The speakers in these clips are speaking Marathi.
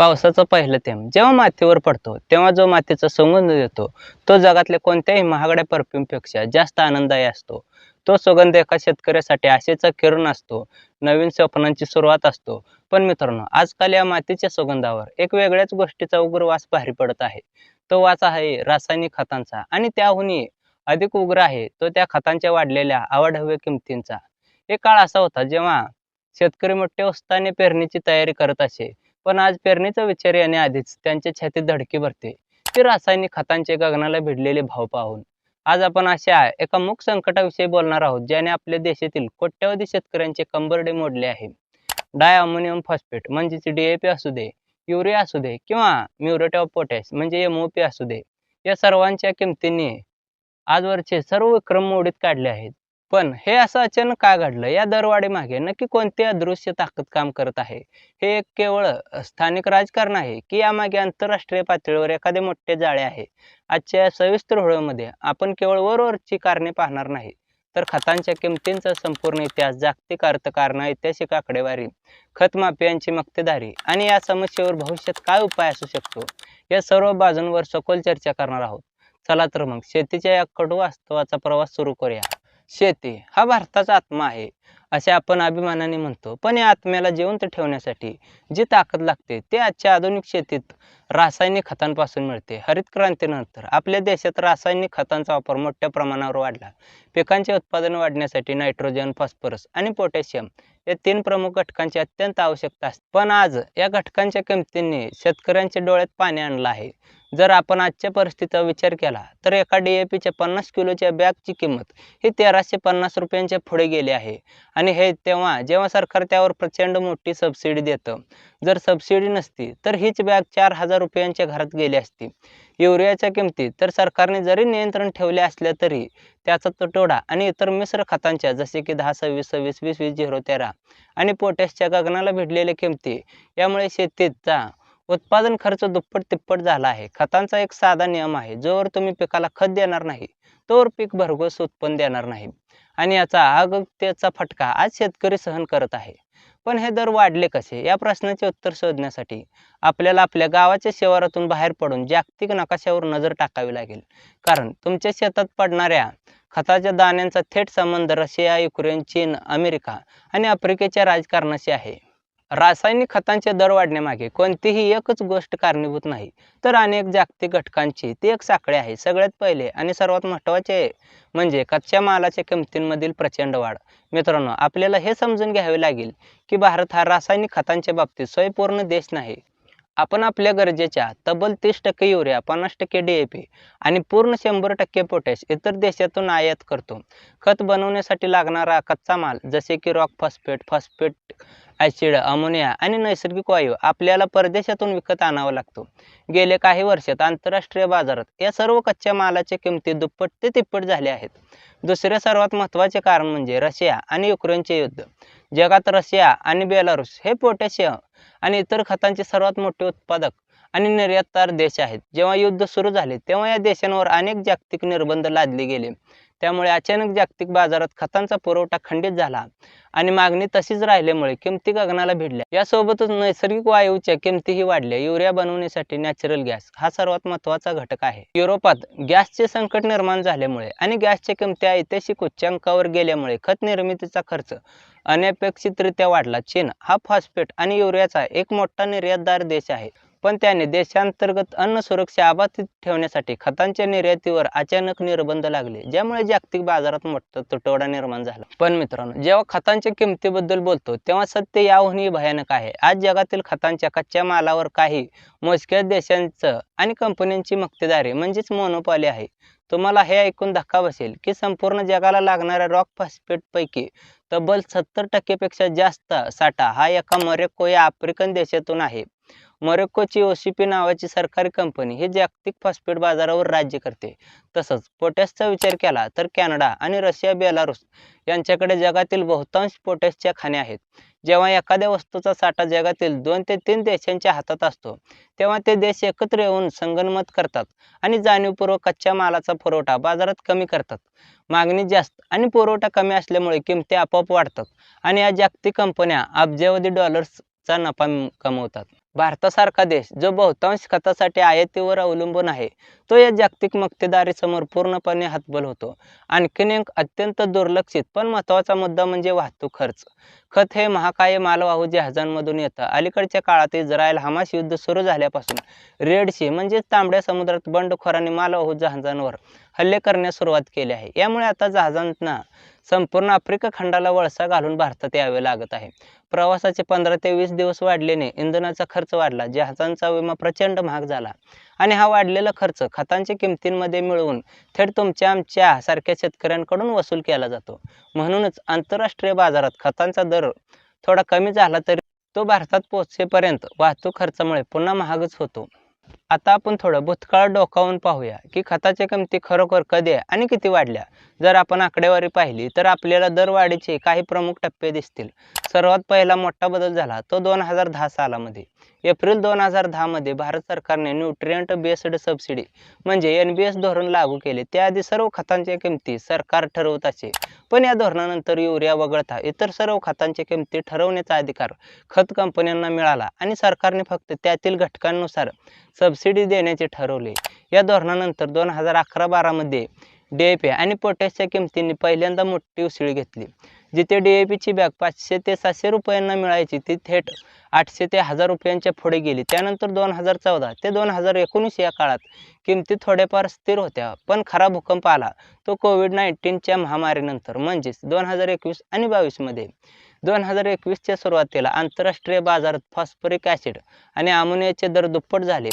पावसाचा पहिला थेंब जेव्हा मातीवर पडतो तेव्हा जो मातीचा सुगंध देतो तो जगातल्या कोणत्याही महागड्या परफ्यूमपेक्षा जास्त आनंददायी असतो. तो सुगंध एका शेतकऱ्यासाठी आशेचा किरण असतो नवीन स्वप्नांची सुरुवात असतो. पण मित्रांनो आजकाल या मातीच्या सुगंधावर एक वेगळ्याच गोष्टीचा उग्र वास भारी पडत आहे. तो वास आहे रासायनिक खतांचा आणि त्याहूनही अधिक उग्र आहे तो त्या खतांच्या वाढलेल्या आवाढव्य किमतींचा. एक काळ असा होता जेव्हा शेतकरी मोठ्या उत्साहाने पेरणीची तयारी करत असे. पण आज पेरणीचा विचार येण्याआधीच त्यांच्या छातीत धडकी भरते. ते रासायनिक खतांचे गगनाला भिडलेले भाव पाहून. आज आपण अशा एका मुख संकटाविषयी बोलणार आहोत ज्याने आपल्या देशातील कोट्यावधी शेतकऱ्यांचे कंबरडे मोडले आहे. डाय अमोनियम फॉस्फेट म्हणजेच डीएपी असू दे युरिया असू दे किंवा म्युरेट ऑफ पोटॅश म्हणजे एमओपी असू दे या सर्वांच्या किमतींनी आजवरचे सर्व विक्रम मोडीत काढले आहेत. पण हे असं अचानक का घडलं? या दरवाढी मागे नक्की कोणती अदृश्य ताकद काम करत आहे? हे एक केवळ स्थानिक राजकारण आहे की यामागे आंतरराष्ट्रीय पातळीवर एखादे मोठे जाळे आहे? आजच्या या सविस्तर व्हिडिओमध्ये आपण केवळ वरवरची कारणे पाहणार नाही तर खतांच्या किमतींचा संपूर्ण इतिहास जागतिक अर्थकारण ऐतिहासिक आकडेवारी खतमाफियांची मक्तेदारी आणि या समस्येवर भविष्यात काय उपाय असू शकतो? या सर्व बाजूंवर सखोल चर्चा करणार आहोत. चला तर मग शेतीच्या या कडू वास्तवाचा प्रवास सुरू करूया. शेती हा भारताचा आत्मा आहे असे आपण अभिमानाने म्हणतो. पण या आत्म्याला जिवंत ठेवण्यासाठी जी ताकद लागते ते आजच्या आधुनिक शेतीत रासायनिक खतांपासून मिळते. हरित क्रांतीनंतर आपल्या देशात रासायनिक खतांचा वापर मोठ्या प्रमाणावर वाढला. पिकांचे उत्पादन वाढण्यासाठी नायट्रोजन फॉस्फरस आणि पोटॅशियम या तीन प्रमुख घटकांची अत्यंत आवश्यकता असते. पण आज या घटकांच्या किमतींनी शेतकऱ्यांच्या डोळ्यात पाणी आणलं आहे. जर आपण आजच्या परिस्थितीचा विचार केला तर एका डी ए पीच्या पन्नास किलोच्या बॅगची किंमत ही तेराशे पन्नास रुपयांच्या पुढे गेली आहे. आणि हे तेव्हा जेव्हा सरकार त्यावर प्रचंड मोठी सबसिडी देतं. जर सबसिडी नसती तर हीच बॅग चार हजार रुपयांच्या घरात गेली असती. युरियाच्या किमतीत तर सरकारने जरी नियंत्रण ठेवले असल्या तरी त्याचा तुटवडा आणि इतर मिश्र खतांच्या जसे की दहा सव्वीस सव्वीस वीस वीस झिरो तेरा आणि पोटॅशच्या गगनाला भिडलेल्या किमती यामुळे शेतीचा उत्पादन खर्च दुप्पट तिप्पट झाला आहे. खतांचा एक साधा नियम आहे. जोवर तुम्ही पिकाला खत देणार नाही तोवर पीक भरघोस उत्पन्न देणार नाही. आणि याचा आगत्याचा फटका आज शेतकरी सहन करत आहे. पण हे दर वाढले कसे? या प्रश्नाचे उत्तर शोधण्यासाठी आपल्याला आपल्या गावाच्या शिवारातून बाहेर पडून जागतिक नकाशावर नजर टाकावी लागेल. कारण तुमच्या शेतात पडणाऱ्या खताच्या दाण्यांचा थेट संबंध रशिया युक्रेन चीन अमेरिका आणि आफ्रिकेच्या राजकारणाशी आहे. रासायनिक खतांचे दर वाढण्यामागे कोणतीही एकच गोष्ट कारणीभूत नाही. तर अनेक जागतिक घटकांची ती एक साखळी आहे. सगळ्यात पहिले आणि सर्वात महत्त्वाचे म्हणजे कच्च्या मालाच्या किमतींमधील प्रचंड वाढ. मित्रांनो आपल्याला हे समजून घ्यावे लागेल की भारत हा रासायनिक खतांच्या बाबतीत स्वयंपूर्ण देश नाही. आपण आपल्या गरजेच्या तब्बल तीस टक्के युरिया पन्नास टक्के डी ए पी आणि पूर्ण शंभर टक्के पोटॅश इतर देशातून आयात करतो. खत बनवण्यासाठी लागणारा कच्चा माल जसे की rock phosphate phosphate acid ammonia आणि नैसर्गिक वायू आपल्याला परदेशातून विकत आणावा लागतो. गेले काही वर्षात आंतरराष्ट्रीय बाजारात या सर्व कच्च्या मालाच्या किमती दुप्पट ते तिप्पट झाल्या आहेत. दुसरे सर्वात महत्त्वाचे कारण म्हणजे रशिया आणि युक्रेनचे युद्ध. जगात रशिया आणि बेलारूस हे पोटॅशियम आणि इतर खतांचे सर्वात मोठे उत्पादक आणि निर्यातदार देश आहेत. जेव्हा युद्ध सुरू झाले तेव्हा या देशांवर अनेक जागतिक निर्बंध लादले गेले. त्यामुळे अचानक जागतिक बाजारात खतांचा पुरवठा खंडित झाला आणि मागणी तशीच राहिल्यामुळे किमती गगनाला भिडल्या. यासोबतच नैसर्गिक वायूच्या किमतीही वाढल्या. युरिया बनवण्यासाठी नॅचरल गॅस हा सर्वात महत्त्वाचा घटक आहे. युरोपात गॅसचे संकट निर्माण झाल्यामुळे आणि गॅसच्या किमती ऐतिहासिक उच्चांकावर गेल्यामुळे खत निर्मितीचा खर्च अनपेक्षितरित्या वाढला. चीन हा फॉस्फेट आणि युरियाचा एक मोठा निर्यातदार देश आहे. पण त्याने देशांतर्गत अन्न सुरक्षा अबाधित ठेवण्यासाठी खतांच्या निर्यातीवर अचानक निर्बंध लागले ज्यामुळे जागतिक बाजारात मोठा तुटवडा निर्माण झाला. पण मित्रांनो जेव्हा खतांच्या किमतीबद्दल बोलतो तेव्हा सत्य याहूनही भयानक आहे. आज जगातील खतांच्या कच्च्या मालावर काही मोजक्या देशांचं आणि कंपन्यांची मक्तेदारी म्हणजेच मोनोपॉली आहे. तुम्हाला हे ऐकून धक्का बसेल की संपूर्ण जगाला लागणाऱ्या रॉक फॉस्फेटपैकी तब्बल सत्तर टक्केपेक्षा जास्त साठा हा एका मरेको या आफ्रिकन देशातून आहे. मरेक्कोची ओसीपी नावाची सरकारी कंपनी ही जागतिक फॉस्फेट बाजारावर राज्य करते. तसंच पोटॅशचा विचार केला तर कॅनडा आणि रशिया बेलारूस यांच्याकडे जगातील बहुतांश पोटॅशच्या खाण्या आहेत. जेव्हा एखाद्या वस्तूचा साठा जगातील दोन ते तीन देशांच्या हातात असतो तेव्हा ते देश एकत्र येऊन संगनमत करतात आणि जाणीवपूर्वक कच्च्या मालाचा पुरवठा बाजारात कमी करतात. मागणी जास्त आणि पुरवठा कमी असल्यामुळे किमती आपोआप वाढतात आणि या जागतिक कंपन्या अब्जावधी डॉलर्स डॉलर्सचा नफा कमवतात. भारतासारखा देश जो बहुतांश खतासाठी आयातीवर अवलंबून आहे तो या जागतिक मक्तेदारीसमोर पूर्णपणे हतबल होतो. आणखीन एक अत्यंत दुर्लक्षित पण महत्त्वाचा मुद्दा म्हणजे वाहतूक खर्च. खत हे महाकाय मालवाहू जहाजांमधून येतं. अलीकडच्या काळात इस्रायल हमास युद्ध सुरू झाल्यापासून रेड सी म्हणजेच तांबड्या समुद्रात बंडखोरांनी मालवाहू जहाजांवर हल्ले करण्यास सुरुवात केली आहे. यामुळे आता जहाजांना संपूर्ण आफ्रिका खंडाला वळसा घालून भारतात यावे लागत आहे. प्रवासाचे पंधरा ते वीस दिवस वाढल्याने इंधनाचा खर्च वाढला जहाजांचा विमा प्रचंड महाग झाला आणि हा वाढलेला खर्च खतांच्या किमतींमध्ये मिळवून थेट तुमच्या आमच्या सारख्या शेतकऱ्यांकडून वसूल केला जातो. म्हणूनच आंतरराष्ट्रीय बाजारात खतांचा दर थोडा कमी झाला तरी तो भारतात पोहोचेपर्यंत वाहतूक खर्चामुळे पुन्हा महागच होतो. आता आपण थोडं भूतकाळ डोकावून पाहूया की खताच्या किमती खरोखर कधी आणि किती वाढल्या. जर आपण आकडेवारी पाहिली तर आपल्याला दरवाढीचे काही प्रमुख टप्पे दिसतील. सर्वात पहिला मोठा बदल झाला तो दोन हजार दहा सालामध्ये. एप्रिल दोन हजार दहामध्ये भारत सरकारने न्यूट्रियंट बेस्ड सबसिडी म्हणजे एन बी एस धोरण लागू केले. त्याआधी सर्व खतांच्या किमती सरकार ठरवत असे. पण या धोरणानंतर युरिया वगळता इतर सर्व खतांच्या किमती ठरवण्याचा अधिकार खत कंपन्यांना मिळाला आणि सरकारने फक्त त्यातील घटकांनुसार सबसिडी देण्याचे ठरवले. या धोरणानंतर दोन हजार अकरा बारामध्ये डी ए पी आणि पोटॅशच्या किमतींनी पहिल्यांदा मोठी उसळी घेतली. जिथे डी ए पीची बॅग पाचशे ते सातशे रुपयांना मिळायची ती थेट आठशे ते हजार रुपयांच्या पुढे गेली. त्यानंतर दोन हजार चौदा ते दोन हजार एकोणीस या काळात किमती थोड्याफार स्थिर होत्या पण खरा भूकंप आला. तो कोविड नाईन्टीनच्या महामारीनंतर म्हणजेच दोन हजार एकवीस आणि बावीसमध्ये दोन हजार एकवीसच्या सुरुवातीला आंतरराष्ट्रीय बाजारात फॉस्फरिक ॲसिड आणि अमोनियाचे दर दुप्पट झाले.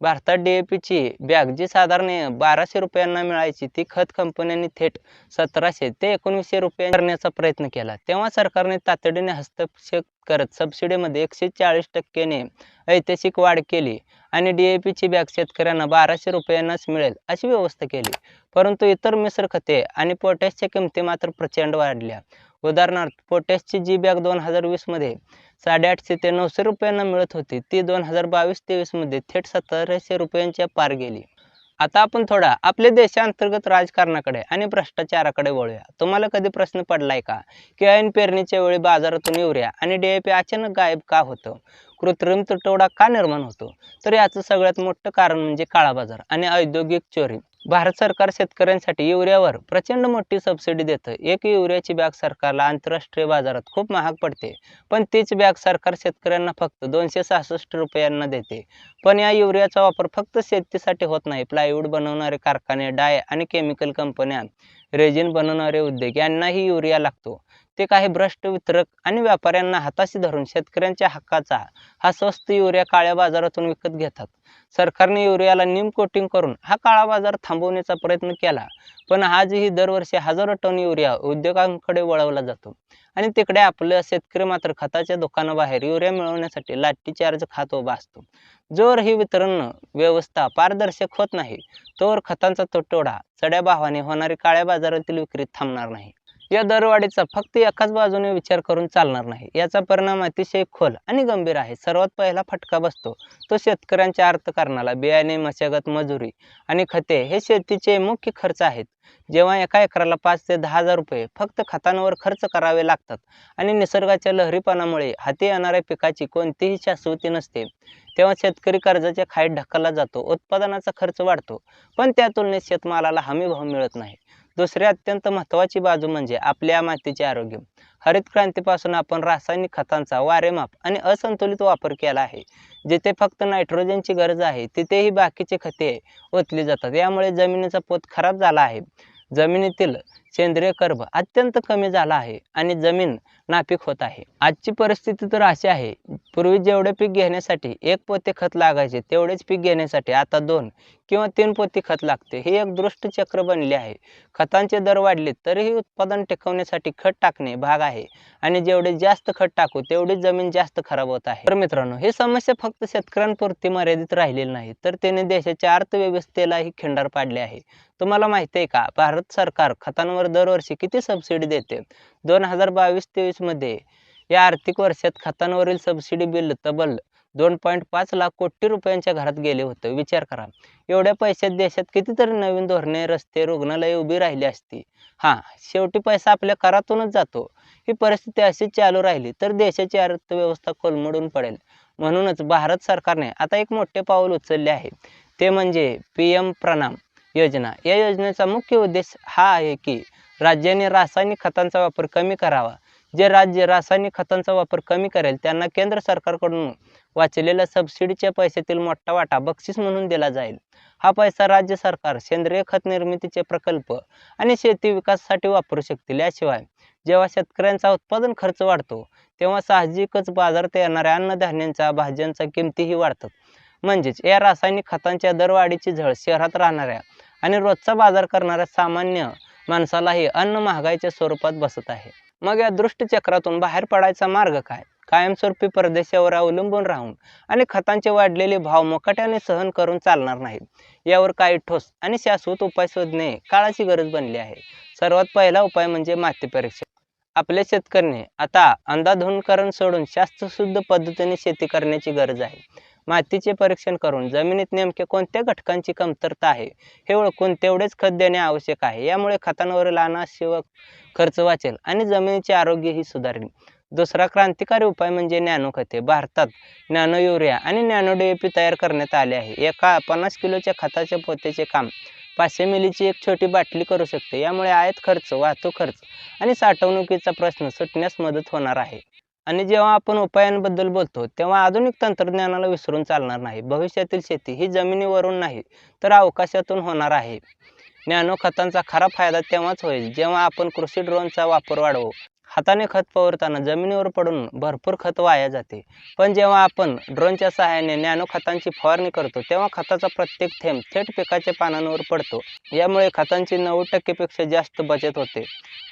भारतात डी ए पीची बॅग जी साधारण बाराशे रुपयांना मिळायची ती खत कंपन्यांनी थेट सतराशे ते एकोणीसशे रुपये करण्याचा प्रयत्न केला. तेव्हा सरकारने तातडीने हस्तक्षेप करत सबसिडीमध्ये एकशे चाळीस टक्क्याने ऐतिहासिक वाढ केली आणि डी ए पीची बॅग शेतकऱ्यांना बाराशे रुपयांनाच मिळेल अशी व्यवस्था केली. परंतु इतर मिश्र खते आणि पोटॅशच्या किमती मात्र प्रचंड वाढल्या. उदाहरणार्थ पोटॅशची जी बॅग दोन हजार वीसमध्ये साडेआठशे ते नऊशे रुपयांना मिळत होती ती दोन हजार बावीस तेवीसमध्ये थेट सतराशे रुपयांच्या पार गेली. आता आपण थोडा आपल्या देशांतर्गत राजकारणाकडे आणि भ्रष्टाचाराकडे वळूया. तुम्हाला कधी प्रश्न पडलाय का? की ऐन पेरणीच्या वेळी बाजारातून युरिया आणि डीएपी अचानक गायब का होतं? कृत्रिम तुटवडा का निर्माण होतो? तर याचं सगळ्यात मोठं कारण म्हणजे काळा बाजार आणि औद्योगिक चोरी. भारत सरकार शेतकऱ्यांसाठी युरियावर प्रचंड मोठी सबसिडी देतं. एक युरियाची बॅग सरकारला आंतरराष्ट्रीय बाजारात खूप महाग पडते. पण तीच बॅग सरकार शेतकऱ्यांना फक्त दोनशे सहासष्ट रुपयांना देते. पण या युरियाचा वापर फक्त शेतीसाठी होत नाही. प्लायवूड बनवणारे कारखाने डाय आणि केमिकल कंपन्या रेजिन बनवणारे उद्योग यांनाही युरिया लागतो. ते काही भ्रष्ट वितरक आणि व्यापाऱ्यांना हाताशी धरून शेतकऱ्यांच्या हक्काचा हा स्वस्त युरिया काळ्या बाजारातून विकत घेतात. सरकारने युरियाला निम कोटिंग करून हा काळा बाजार थांबवण्याचा प्रयत्न केला पण आजही दरवर्षी हजारो टन युरिया उद्योगांकडे वळवला जातो. आणि तिकडे आपलं शेतकरी मात्र खताच्या दुकानाबाहेर युरिया मिळवण्यासाठी लाठी चार्ज खात उभा असतो. जोर ही वितरण व्यवस्था पारदर्शक होत नाही तोवर खतांचा तुटवडा चढ्या भावाने होणारी काळ्या बाजारातील विक्री थांबणार नाही. या दरवाढीचा फक्त एकाच बाजूने विचार करून चालणार नाही. याचा परिणाम अतिशय खोल आणि गंभीर आहे. सर्वात पहिला फटका बसतो. तो शेतकऱ्यांच्या अर्थकारणाला बियाणे मशागत मजुरी आणि खते हे शेतीचे मुख्य खर्च आहेत. जेव्हा एका एकराला पाच ते दहा हजार रुपये फक्त खतांवर खर्च करावे लागतात आणि निसर्गाच्या लहरीपणामुळे हाती येणाऱ्या पिकाची कोणतीही शाश्वती नसते तेव्हा शेतकरी कर्जाच्या खाईत ढकलला जातो. उत्पादनाचा खर्च वाढतो पण त्या तुलनेत शेतमालाला हमी भाव मिळत नाही. दुसरी अत्यंत महत्त्वाची बाजू म्हणजे आपल्या मातीचे आरोग्य. हरित क्रांतीपासून आपण रासायनिक खतांचा वारेमाप आणि असंतुलित वापर केला आहे. जिथे फक्त नायट्रोजनची गरज आहे तिथेही बाकीचे खते ओतली जातात. यामुळे जमिनीचा पोत खराब झाला आहे. जमिनीतील सेंद्रिय कर्ब अत्यंत कमी झाला आहे आणि जमीन नापीक होत आहे. आजची परिस्थिती तर अशी आहे पूर्वी जेवढे पीक घेण्यासाठी एक पोते खत लागायचे तेवढेच पीक घेण्यासाठी आता दोन किंवा तीन पोती खत लागते. हे एक दृष्ट चक्र बनले आहे. खतांचे दर वाढले तरीही उत्पादन टिकवण्यासाठी खत टाकणे भाग आहे आणि जेवढे जास्त खत टाकू तेवढी जमीन जास्त खराब होत आहे. तर मित्रांनो ही समस्या फक्त शेतकऱ्यांपुरती मर्यादित राहिलेली नाही तर त्याने देशाच्या अर्थव्यवस्थेलाही खिंडार पाडले आहे. तुम्हाला माहिती आहे का भारत सरकार खतांवर दरवर्षी किती सबसिडी देते? दोन हजार बावीस तेवीसमध्ये या आर्थिक वर्षात खतांवरील सबसिडी बिल तब्बल दोन पॉईंट पाच लाख कोटी रुपयांच्या घरात गेले होते. विचार करा. एवढ्या पैशात देशात कितीतरी नवीन धोरणे रस्ते रुग्णालये उभी राहिली असती. हां शेवटी पैसा आपल्या करातूनच जातो. ही परिस्थिती अशीच चालू राहिली तर देशाची अर्थव्यवस्था कोलमडून पडेल. म्हणूनच भारत सरकारने आता एक मोठे पाऊल उचलले आहे. ते म्हणजे पी एम प्रणाम. योजना. या योजनेचा मुख्य उद्देश हा आहे की राज्याने रासायनिक खतांचा वापर कमी करावा. जे राज्य रासायनिक खतांचा वापर कमी करेल त्यांना केंद्र सरकारकडून वाचलेल्या सबसिडीच्या पैशातील मोठा वाटा बक्षीस म्हणून दिला जाईल. हा पैसा राज्य सरकार सेंद्रिय खत निर्मितीचे प्रकल्प आणि शेती विकासासाठी वापरू शकतील. याशिवाय जेव्हा शेतकऱ्यांचा उत्पादन खर्च वाढतो तेव्हा साहजिकच बाजारात येणाऱ्या अन्नधान्यांच्या भाज्यांच्या किमतीही वाढतात. म्हणजेच या रासायनिक खतांच्या दरवाढीची झळ शहरात राहणाऱ्या आणि रोजचा बाजार करणाऱ्या सामान्य माणसालाही अन्न महागाईच्या स्वरूपात बसत आहे. मग या दृष्टचक्रातून बाहेर पडायचा मार्ग काय? कायमस्वरूपी परदेशावर अवलंबून राहून आणि खतांचे वाढलेले भाव मोकाट्याने सहन करून चालणार नाहीत. यावर काही ठोस आणि शाश्वत उपाय शोधणे काळाची गरज बनली आहे. सर्वात पहिला उपाय म्हणजे माती परीक्षण. आपल्या शेतकऱ्याने आता अंधाधुंदकरण सोडून शास्त्रशुद्ध पद्धतीने शेती करण्याची गरज आहे. मातीचे परीक्षण करून जमिनीत नेमके कोणत्या घटकांची कमतरता आहे? हे ओळखून तेवढेच खत देणे आवश्यक आहे. यामुळे खतांवरील अनाशिव खर्च वाचेल आणि जमिनीचे आरोग्यही सुधारेल. दुसरा क्रांतिकारी उपाय म्हणजे नॅनो खते भारतात नॅनो युरिया आणि नॅनो डी तयार करण्यात आले आहे. एका पन्नास किलोच्या खताच्या पोत्याचे काम पाचशे मिलीची एक छोटी बाटली करू शकते. यामुळे आयात खर्च वाहतूक खर्च आणि साठवणुकीचा प्रश्न सुटण्यास मदत होणार आहे. आणि जेव्हा आपण उपायांबद्दल बोलतो तेव्हा आधुनिक तंत्रज्ञानाला विसरून चालणार नाही. भविष्यातील शेती ही जमिनीवरून नाही तर अवकाशातून होणार आहे. नॅनो खतांचा खरा फायदा तेव्हाच होईल जेव्हा आपण कृषी ड्रोनचा वापर वाढवू. हाताने खत पवरताना जमिनीवर पडून भरपूर खत वाया जाते. पण जेव्हा आपण ड्रोनच्या सहाय्याने नॅनो खतांची फवारणी करतो तेव्हा खताचा प्रत्येक थेंब थेट पिकाच्या पानांवर पडतो. यामुळे खतांची नव्वद टक्केपेक्षा जास्त बचत होते.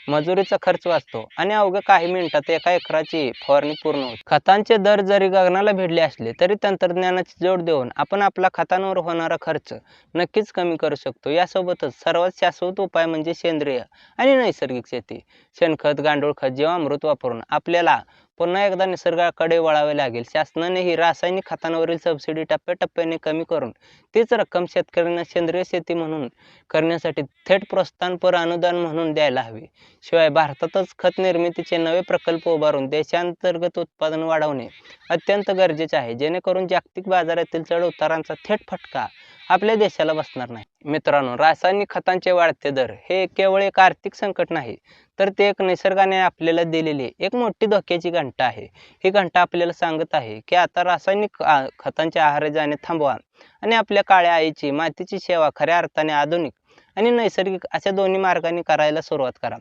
मजुरीचा खर्च वाचतो आणि अवघ्या काही मिनिटात एका एकराची फवारणी पूर्ण होते. खतांचे दर जरी गगनाला भिडले असले तरी तंत्रज्ञानाची जोड देऊन आपण आपला खतांवर होणारा खर्च नक्कीच कमी करू शकतो. यासोबतच सर्वात शाश्वत उपाय म्हणजे सेंद्रिय आणि नैसर्गिक शेती. शेणखत गांडूळ खत जीवामृत वापरून आपल्याला पुन्हा एकदा निसर्गाकडे वळावे लागेल. शासनाने ही रासायनिक खतांवरील सबसिडी टप्प्याटप्प्याने कमी करून तीच रक्कम शेतकऱ्यांना सेंद्रिय शेती म्हणून करण्यासाठी थेट प्रोत्साहनपर अनुदान म्हणून द्यायला हवे. शिवाय भारतातच खत निर्मितीचे नवे प्रकल्प उभारून देशांतर्गत उत्पादन वाढवणे अत्यंत गरजेचे आहे. जेणेकरून जागतिक बाजारातील चढ उतारांचा थेट फटका आपल्या देशाला बसणार नाही. मित्रांनो रासायनिक खतांचे वाढते दर हे केवळ एक आर्थिक संकट नाही तर ते एक निसर्गाने आपल्याला दिलेली एक मोठी धोक्याची घंटा आहे. ही घंटा आपल्याला सांगत आहे की आता रासायनिक आ- खतांचे आहार जाणे थांबवा आणि आपल्या काळ्या आईची मातीची सेवा खऱ्या अर्थाने आधुनिक आणि नैसर्गिक अशा दोन्ही मार्गाने करायला सुरुवात करा.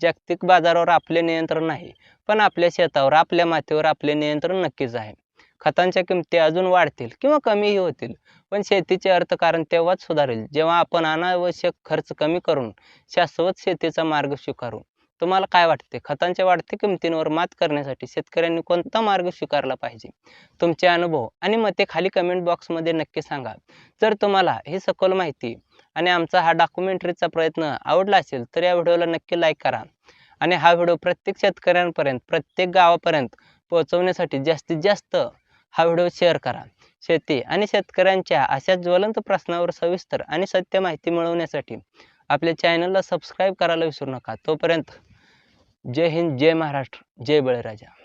जागतिक बाजारावर आपले नियंत्रण नाही पण आपल्या शेतावर आपल्या मातीवर आपले नियंत्रण नक्कीच आहे. खतांच्या किमती अजून वाढतील किंवा कमीही होतील पण शेतीचे अर्थकारण तेव्हाच सुधारेल जेव्हा आपण अनावश्यक खर्च कमी करून शाश्वत शेतीचा मार्ग स्वीकारू. तुम्हाला काय वाटते? खतांच्या वाढत्या किमतींवर मात करण्यासाठी शेतकऱ्यांनी कोणता मार्ग स्वीकारला पाहिजे? तुमचे अनुभव आणि मते खाली कमेंट बॉक्समध्ये नक्की सांगा. जर तुम्हाला ही सखोल माहिती आणि आमचा हा डॉक्युमेंटरीचा प्रयत्न आवडला असेल तर या व्हिडिओला नक्की लाईक करा. आणि हा व्हिडिओ प्रत्येक शेतकऱ्यांपर्यंत प्रत्येक गावापर्यंत पोहोचवण्यासाठी जास्तीत जास्त हा व्हिडिओ शेअर करा. शेती आणि शेतकऱ्यांच्या अशा ज्वलंत प्रश्नावर सविस्तर आणि सत्य माहिती मिळवण्यासाठी आपल्या चॅनलला सबस्क्राईब करायला विसरू नका. तोपर्यंत जय हिंद जय महाराष्ट्र जय बळीराजा.